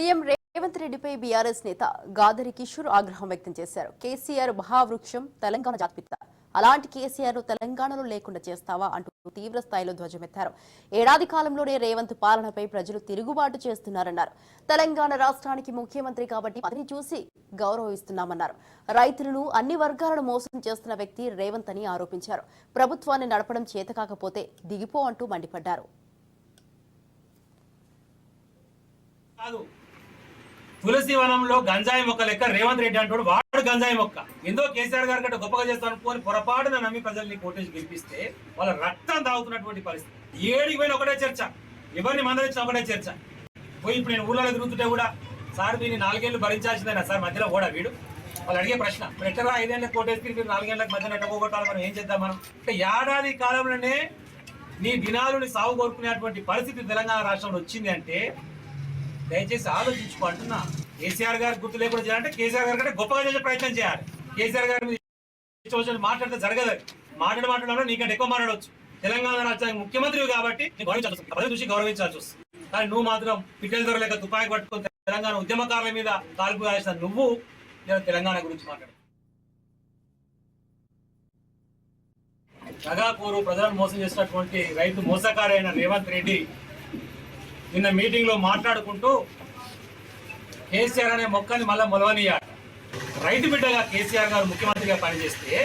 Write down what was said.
CM Revanth రెడ్డిపై BRS నేత గాదరి కిషోర్ ఆగ్రహం వ్యక్తం చేశారు. కేసీఆర్ మహావృక్షం తెలంగాణ జాతిపిత. అలాంటి కేసీఆర్ను తెలంగాణలో లేకుండా చేస్తావా అంటూ తీవ్ర స్థాయిలో ధ్వజమెత్తారు. ఏడాది కాలంలోనే రేవంత్ పాలనపై ప్రజలు తిరుగుబాటు చేస్తున్నారన్నారు. తెలంగాణ రాష్ట్రానికి ముఖ్యమంత్రి కాబట్టి అతని చూసి గౌరవిస్తున్నామన్నారు. రైతులను అన్ని వర్గాలను మోసం చేస్తున్న వ్యక్తి రేవంత్ అని ఆరోపించారు. ప్రభుత్వాన్ని నడపడం చేతకాకపోతే దిగిపో అంటూ మండిపడ్డారు. తులసి వనంలో గంజాయి మొక్క లెక్క రేవంత్ రెడ్డి అంటాడు. వాడు గంజాయి మొక్క. ఎందో కేసీఆర్ గారి కంటే గొప్పగా చేస్తాను అనుకోని పొరపాటున నమ్మి ప్రజల్ని కోటేసి గెలిపిస్తే వాళ్ళ రక్తం తాగుతున్నటువంటి పరిస్థితి. ఏడికి పోయిన ఒకటే చర్చ. ఎవరిని మందరించిన ఒకటే చర్చ. పోయి ఇప్పుడు నేను ఊళ్ళో తిరుగుతుంటే కూడా సార్ మీరు నాలుగేళ్ళు భరించాల్సిందేనా? సార్ మధ్యలో కూడా వీడు? వాళ్ళు అడిగే ప్రశ్న. ఇప్పుడు ఎట్లా ఐదేళ్ళకి కోటేసి మీరు నాలుగేళ్ళకు మధ్యన ఎట్ట పోగొట్టాలి మనం ఏం చేద్దాం మనం? అంటే ఏడాది కాలంలోనే నీ దినాలు సాగు కోరుకునేటువంటి పరిస్థితి తెలంగాణ రాష్ట్రంలో వచ్చింది అంటే దయచేసి ఆలోచించుకో అంటున్నా. కేసీఆర్ గారి గుర్తు లేకుండా చేయాలంటే కేసీఆర్ గారి కంటే గొప్పగా చేసే ప్రయత్నం చేయాలి. కేసీఆర్ గారి మీద మాట్లాడితే జరగదు. మాట్లాడి మాట్లాడడం నీకంటే ఎక్కువ మాట్లాడవచ్చు తెలంగాణ రాష్ట్రానికి ముఖ్యమంత్రి కాబట్టి ప్రజలు చూసి గౌరవించాల్సి వస్తుంది. కానీ నువ్వు మాత్రం పిట్టల ధర లేక తుపాయి పట్టుకుని తెలంగాణ ఉద్యమకారుల మీద కాల్పు కాల్సిన నువ్వు తెలంగాణ గురించి మాట్లాడు. నగాకూరు ప్రజలను మోసం చేసినటువంటి రైతు మోసకారైన రేవంత్ రెడ్డి నిన్న మీటింగ్లో మాట్లాడుకుంటూ కేసీఆర్ అనే మొక్కని మళ్ళా మొలవనియాట రైతు బిడ్డగా కేసీఆర్ గారు ముఖ్యమంత్రిగా పనిచేస్తే